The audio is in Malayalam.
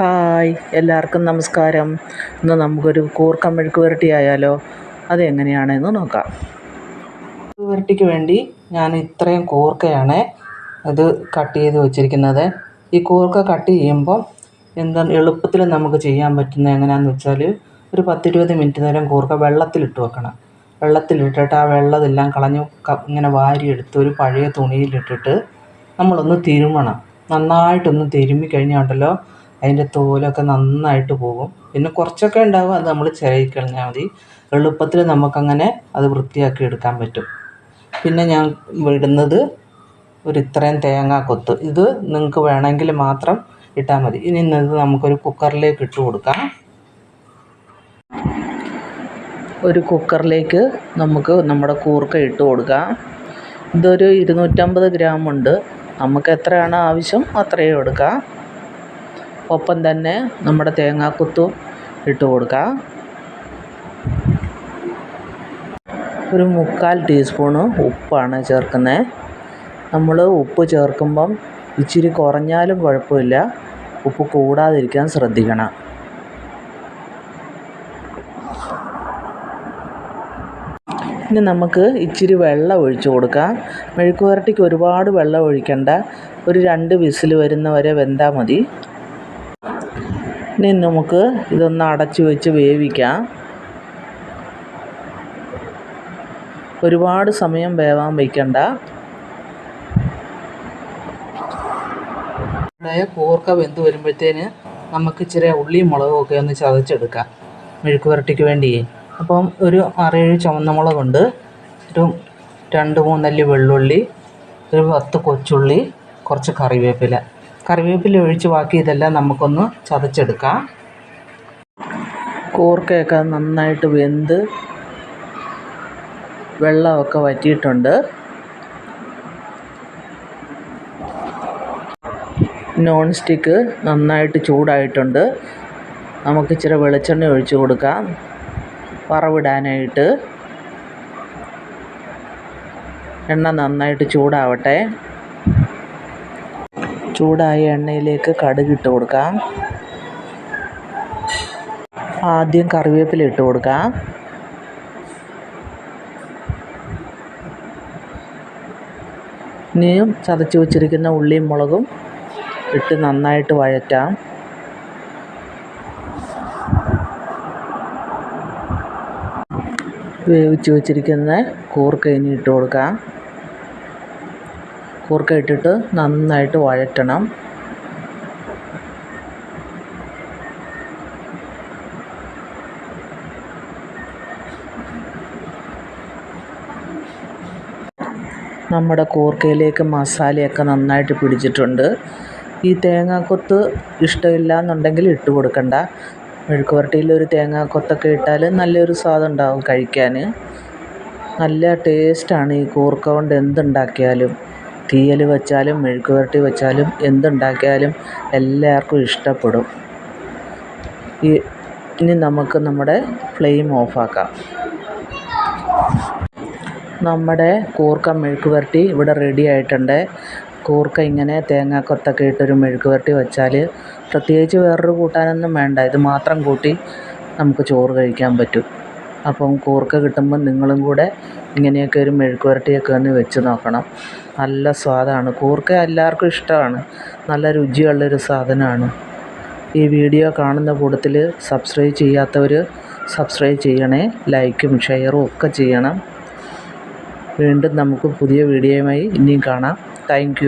ഹായ് എല്ലാവർക്കും നമസ്കാരം. ഇന്ന് നമുക്കൊരു കൂർക്കം മെഴുക്ക് വരട്ടി ആയാലോ? അതെങ്ങനെയാണെന്ന് നോക്കാം. മെഴുക്ക് വരട്ടിക്ക് വേണ്ടി ഞാൻ ഇത്രയും കൂർക്കയാണ് അത് കട്ട് ചെയ്ത് വെച്ചിരിക്കുന്നത്. ഈ കൂർക്ക കട്ട് ചെയ്യുമ്പം എന്താ എളുപ്പത്തിൽ നമുക്ക് ചെയ്യാൻ പറ്റുന്നത് എങ്ങനെയാണെന്ന് വെച്ചാൽ ഒരു പത്തിരുപത് മിനിറ്റ് നേരം കൂർക്ക വെള്ളത്തിലിട്ട് വെക്കണം. വെള്ളത്തിലിട്ടിട്ട് ആ വെള്ളതെല്ലാം കളഞ്ഞ് ഇങ്ങനെ വാരിയെടുത്ത് ഒരു പഴയ തുണിയിലിട്ടിട്ട് നമ്മളൊന്ന് തിരുമണം. നന്നായിട്ടൊന്ന് തിരുമ്മി കഴിഞ്ഞാൽ ഉണ്ടല്ലോ അതിന്റെ തോലൊക്കെ നന്നായിട്ട് പോകും. പിന്നെ കുറച്ചൊക്കെ ഉണ്ടാവും അത് നമ്മൾ ചിരകി കളഞ്ഞാൽ മതി. എളുപ്പത്തിൽ നമുക്കങ്ങനെ അത് വൃത്തിയാക്കി എടുക്കാൻ പറ്റും. പിന്നെ ഞാൻ ഇടുന്നത് ഒരു ഇത്രയും തേങ്ങാക്കൊത്ത് ഇത് നിങ്ങൾക്ക് വേണമെങ്കിൽ മാത്രം ഇട്ടാൽ മതി. ഇനി ഇത് നമുക്കൊരു കുക്കറിലേക്ക് ഇട്ട് കൊടുക്കാം. ഒരു കുക്കറിലേക്ക് നമുക്ക് നമ്മുടെ കൂർക്ക ഇട്ട് കൊടുക്കാം. ഇതൊരു ഇരുന്നൂറ്റമ്പത് ഗ്രാം ഉണ്ട്. നമുക്ക് എത്രയാണ് ആവശ്യം അത്രയും എടുക്കാം. ഒപ്പം തന്നെ നമ്മുടെ തേങ്ങാക്കൊത്തും ഇട്ട് കൊടുക്കാം. ഒരു മുക്കാൽ ടീസ്പൂണ് ഉപ്പാണ് ചേർക്കുന്നത് നമ്മൾ ഉപ്പ് ചേർക്കുമ്പം ഇച്ചിരി കുറഞ്ഞാലും കുഴപ്പമില്ല. ഉപ്പ് കൂടാതിരിക്കാൻ ശ്രദ്ധിക്കണം. ഇനി നമുക്ക് ഇച്ചിരി വെള്ളം ഒഴിച്ചു കൊടുക്കാം. മെഴുക്കുവരട്ടിക്ക് ഒരുപാട് വെള്ളം ഒഴിക്കണ്ട. ഒരു രണ്ട് വിസിൽ വരുന്നവരെ വെന്താൽ മതി. ഇനി നമുക്ക് ഇതൊന്ന് അടച്ച് വെച്ച് വേവിക്കാം. ഒരുപാട് സമയം വേവാൻ വയ്ക്കണ്ട. കൂർക്ക വെന്ത് വരുമ്പോഴത്തേന് നമുക്ക് ഇച്ചിരി ഉള്ളിയും മുളകും ഒക്കെ ഒന്ന് ചതച്ചെടുക്കാം മെഴുക്ക് വരട്ടിക്ക് വേണ്ടി. അപ്പം ഒരു ആറേഴ് ചുവന്ന മുളകുണ്ട്. ഒരു രണ്ട് മൂന്നല്ലി വെള്ളുള്ളി ഒരു പത്ത് കൊച്ചുള്ളി കുറച്ച് കറിവേപ്പില. കറിവേപ്പില ഒഴിച്ച് ബാക്കി ഇതെല്ലാം നമുക്കൊന്ന് ചതച്ചെടുക്കാം. കൂർക്കയൊക്കെ നന്നായിട്ട് വെന്ത് വെള്ളമൊക്കെ വറ്റിയിട്ടുണ്ട്. നോൺ സ്റ്റിക്ക് നന്നായിട്ട് ചൂടായിട്ടുണ്ട്. നമുക്ക് ഇച്ചിരി വെളിച്ചെണ്ണ ഒഴിച്ചു കൊടുക്കാം. വറവിടാനായിട്ട്. എണ്ണ നന്നായിട്ട് ചൂടാവട്ടെ. ചൂടായ എണ്ണയിലേക്ക് കടുക് ഇട്ട് കൊടുക്കാം. ആദ്യം കറിവേപ്പില ഇട്ട് കൊടുക്കാം. ഇനിയും ചതച്ച് വച്ചിരിക്കുന്ന ഉള്ളിയും മുളകും ഇട്ട് നന്നായിട്ട് വഴറ്റാം. വേവിച്ച് വെച്ചിരിക്കുന്ന കൂർക്ക ഇനി ഇട്ട് കൊടുക്കാം. കൂർക്ക ഇട്ടിട്ട് നന്നായിട്ട് വഴറ്റണം. നമ്മുടെ കൂർക്കയിലേക്ക് മസാലയൊക്കെ നന്നായിട്ട് പിടിച്ചിട്ടുണ്ട്. ഈ തേങ്ങാക്കൊത്ത് ഇഷ്ടമില്ല എന്നുണ്ടെങ്കിൽ ഇട്ട് കൊടുക്കണ്ട. മെഴുക്ക് പുരട്ടിയിൽ ഒരു തേങ്ങാക്കൊത്തൊക്കെ ഇട്ടാൽ നല്ലൊരു സ്വാദം ഉണ്ടാവും കഴിക്കാൻ നല്ല ടേസ്റ്റാണ് ഈ കൂർക്ക കൊണ്ട് എന്തുണ്ടാക്കിയാലും. തീയൽ വെച്ചാലും മെഴുക്ക് പുരട്ടി വെച്ചാലും എന്തുണ്ടാക്കിയാലും എല്ലാവർക്കും ഇഷ്ടപ്പെടും. ഈ ഇനി നമുക്ക് നമ്മുടെ ഫ്ലെയിം ഓഫാക്കാം. നമ്മുടെ കൂർക്ക മെഴുക്ക് പുരട്ടി ഇവിടെ റെഡി ആയിട്ടുണ്ട്. കൂർക്ക ഇങ്ങനെ തേങ്ങാക്കൊത്തൊക്കെ ഇട്ടൊരു മെഴുക്ക് പുരട്ടി വെച്ചാൽ പ്രത്യേകിച്ച് വേറൊരു കൂട്ടാനൊന്നും വേണ്ട. ഇത് മാത്രം കൂട്ടി നമുക്ക് ചോറ് കഴിക്കാൻ പറ്റും. അപ്പം കൂർക്ക കിട്ടുമ്പം നിങ്ങളും കൂടെ ഇങ്ങനെയൊക്കെ ഒരു മെഴുക്ക് പുരട്ടിയൊക്കെ ഒന്ന് വെച്ച് നോക്കണം. നല്ല സ്വാദാണ്. കൂർക്ക എല്ലാവർക്കും ഇഷ്ടമാണ്. നല്ല രുചിയുള്ളൊരു സാധനമാണ്. ഈ വീഡിയോ കാണുന്ന കൂട്ടത്തിൽ സബ്സ്ക്രൈബ് ചെയ്യാത്തവർ സബ്സ്ക്രൈബ് ചെയ്യണേ ലൈക്കും ഷെയറും ഒക്കെ ചെയ്യണം. വീണ്ടും നമുക്ക് പുതിയ വീഡിയോയുമായി ഇനിയും കാണാം. താങ്ക്